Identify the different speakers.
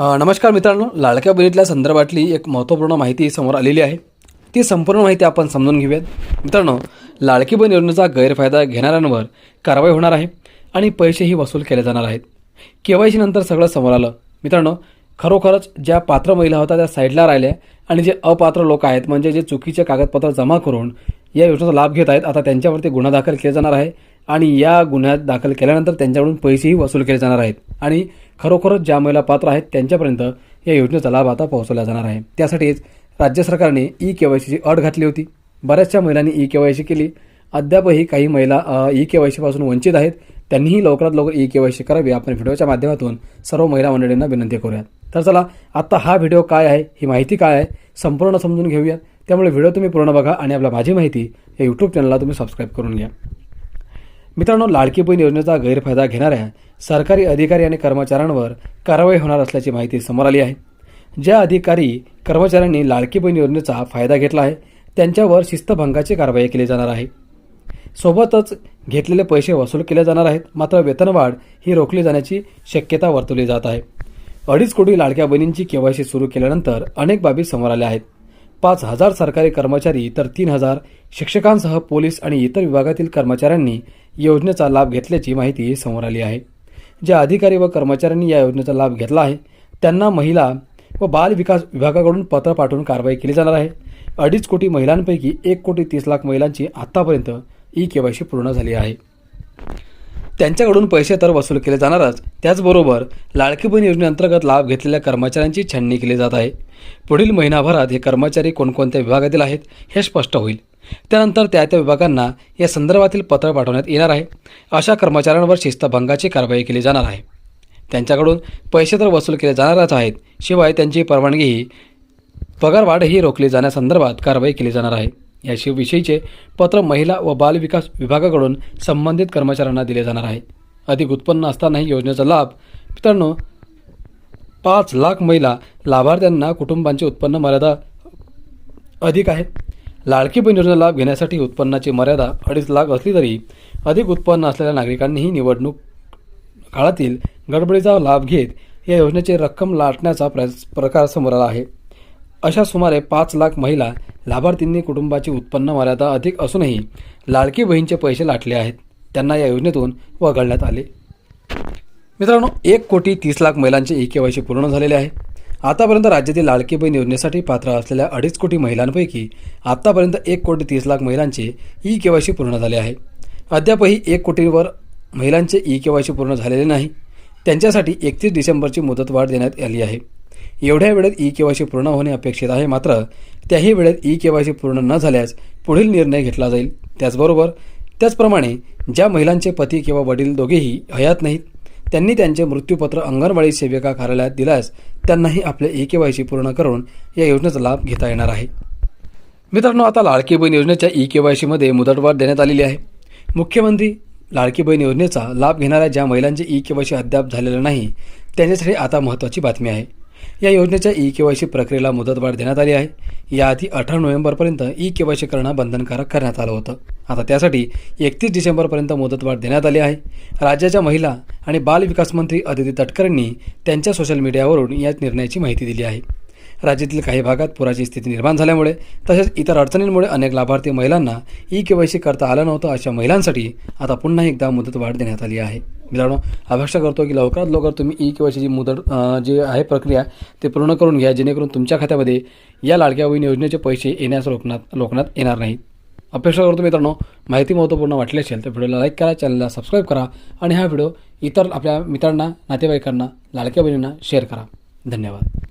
Speaker 1: नमस्कार मित्रांनो. लाडक्या बजेटल्या संदर्भातली एक महत्त्वपूर्ण माहिती समोर आलेली आहे. ती संपूर्ण माहिती आपण समजून घेऊयात. मित्रांनो लाडकी बहीण योजनेचा गैरफायदा घेणाऱ्यांवर कारवाई होणार आहे आणि पैसेही वसूल केले जाणार आहेत. के वाय नंतर सगळं समोर आलं. मित्रांनो खरोखरच ज्या पात्र महिला होत्या त्या साईडला राहिल्या आणि जे अपात्र लोक आहेत म्हणजे जे चुकीचे कागदपत्र जमा करून या योजनेचा लाभ घेत आहेत आता त्यांच्यावरती गुन्हा दाखल केला जाणार आहे आणि या गुन्ह्यात दाखल केल्यानंतर त्यांच्याकडून पैसेही वसूल केले जाणार आहेत. आणि खरोखरच ज्या महिला पात्र आहेत त्यांच्यापर्यंत या योजनेचा लाभ आता पोहोचवला जाणार आहे. त्यासाठीच राज्य सरकारने ई के वाय सीची अट घातली होती. बऱ्याचशा महिलांनी ई के वाय सी केली. अद्यापही काही महिला ई के वाय सीपासून वंचित आहेत. त्यांनीही लवकरात लवकर ई के वाय सी करावी. आपण व्हिडिओच्या माध्यमातून सर्व महिला मंडळींना विनंती करूयात. तर चला आत्ता हा व्हिडिओ काय आहे ही माहिती काय आहे संपूर्ण समजून घेऊया त्यामुळे व्हिडिओ तुम्ही पूर्ण बघा आणि आपल्या माझी माहिती या यूट्यूब चॅनलला तुम्ही सबस्क्राईब करून घ्या. मित्रांनो लाडकी बहीण योजनेचा गैरफायदा घेणाऱ्या सरकारी अधिकारी आणि कर्मचाऱ्यांवर कारवाई होणार असल्याची माहिती समोर आली आहे. ज्या अधिकारी कर्मचाऱ्यांनी लाडकी बहीण योजनेचा फायदा घेतला आहे त्यांच्यावर शिस्तभंगाची कारवाई केली जाणार आहे. सोबतच घेतलेले पैसे वसूल केले जाणार आहेत मात्र वेतनवाढ ही रोखली जाण्याची शक्यता वर्तवली जात आहे. अडीच कोटी लाडक्या बहिणींची केवायसी सुरू केल्यानंतर अनेक बाबी समोर आल्या आहेत. पाच हजार सरकारी कर्मचारी तर तीन हजार शिक्षकांसह पोलीस आणि इतर विभागातील कर्मचाऱ्यांनी योजनेचा लाभ घेतल्याची माहिती समोर आली आहे. ज्या अधिकारी व कर्मचाऱ्यांनी या योजनेचा लाभ घेतला आहे त्यांना महिला व बाल विकास विभागाकडून पत्र पाठवून कारवाई केली जाणार आहे. अडीच कोटी महिलांपैकी एक कोटी तीस लाख महिलांची आत्तापर्यंत ई केवायसी पूर्ण झाली आहे. त्यांच्याकडून पैसे तर वसूल केले जाणारच. त्याचबरोबर लाडकी बहीण योजनेअंतर्गत लाभ घेतलेल्या कर्मचाऱ्यांची छाननी केली जात आहे. पुढील महिनाभरात हे कर्मचारी कोणकोणत्या विभागातील आहेत हे स्पष्ट होईल. त्यानंतर त्या त्या विभागांना या संदर्भातील पत्र पाठवण्यात येणार आहे. अशा कर्मचाऱ्यांवर शिस्तभंगाची कारवाई केली जाणार आहे. त्यांच्याकडून पैसे तर वसूल केले जाणारच आहेत शिवाय त्यांची परवानगीही पगारवाढही रोखली जाण्यासंदर्भात कारवाई केली जाणार आहे. याशिविषयीचे पत्र महिला व बाल विकास विभागाकडून संबंधित कर्मचाऱ्यांना दिले जाणार आहे. अधिक उत्पन्न असतानाही योजनेचा लाभ मित्रांनो पाच लाख महिला लाभार्थ्यांना कुटुंबांचे उत्पन्न मर्यादा अधिक आहे. लाडकी बहीण योजना लाभ घेण्यासाठी उत्पन्नाची मर्यादा अडीच लाख असली तरी अधिक उत्पन्न असलेल्या नागरिकांनीही निवडणूक काळातील गडबडीचा लाभ घेत या योजनेची रक्कम लाटण्याचा प्र प्रकार समोर आला आहे. अशा सुमारे पाच लाख महिला लाभार्थींनी कुटुंबाची उत्पन्न मर्यादा अधिक असूनही लाडकी बहीणचे पैसे लाटले आहेत. त्यांना या योजनेतून वगळण्यात आले. मित्रांनो एक कोटी तीस लाख महिलांचे ई के वाय सी पूर्ण झालेले आहे. आतापर्यंत राज्यातील लाडकी बहीण योजनेसाठी पात्र असलेल्या अडीच कोटी महिलांपैकी आतापर्यंत एक कोटी तीस लाख महिलांचे ई के वाय सी पूर्ण झाले आहे. अद्यापही एक कोटीवर महिलांचे ई के वाय सी पूर्ण झालेले नाही. त्यांच्यासाठी एकतीस डिसेंबरची मुदतवाढ देण्यात आली आहे. एवढ्या वेळेत ई के वाय सी पूर्ण होणे अपेक्षित आहे मात्र त्याही वेळेत ई के वाय सी पूर्ण न झाल्यास पुढील निर्णय घेतला जाईल. त्याचबरोबर त्याचप्रमाणे ज्या महिलांचे पती किंवा वडील दोघेही हयात नाहीत त्यांनी त्यांचे मृत्यूपत्र अंगणवाडी सेविका कार्यालयात दिल्यास त्यांनाही आपले ई के वाय सी पूर्ण करून या योजनेचा लाभ घेता येणार आहे. मित्रांनो आता लाडकी बहीण योजनेच्या ई के वाय सीमध्ये मुदतवाढ देण्यात आलेली आहे. मुख्यमंत्री लाडकी बहीण योजनेचा लाभ घेणाऱ्या ज्या महिलांचे ई के वाय सी अद्याप झालेलं नाही त्यांच्यासाठी आता महत्त्वाची बातमी आहे. या योजनेच्या ई के वाय सी प्रक्रियेला मुदतवाढ देण्यात आली आहे. याआधी अठरा नोव्हेंबरपर्यंत ई के वाय सी करणं बंधनकारक करण्यात आलं होतं. आता त्यासाठी एकतीस डिसेंबरपर्यंत मुदतवाढ देण्यात आली आहे. राज्याच्या महिला आणि बाल विकास मंत्री अदिती तटकरेंनी त्यांच्या सोशल मीडियावरून या निर्णयाची माहिती दिली आहे. राज्यातील काही भागात पुराची स्थिती निर्माण झाल्यामुळे तसेच इतर अडचणींमुळे अनेक लाभार्थी महिलांना ई के वाय सी करता आलं नव्हतं अशा महिलांसाठी आता पुन्हा एकदा मुदतवाढ देण्यात आली आहे. मित्रांनो अपेक्षा करतो की लवकरात लवकर तुम्ही ई के वाय मुदत जी आहे प्रक्रिया ते पूर्ण करून घ्या जेणेकरून तुमच्या खात्यामध्ये या लाडक्या बहीण योजनेचे पैसे येण्यास रोखण्यात रोखण्यात येणार नाहीत. अपेक्षा करतो मित्रांनो माहिती महत्त्वपूर्ण वाटली असेल तर व्हिडिओला लाईक करा चॅनलला सबस्क्राईब करा आणि हा व्हिडिओ इतर आपल्या मित्रांना नातेवाईकांना लाडक्या बहिणींना शेअर करा. धन्यवाद.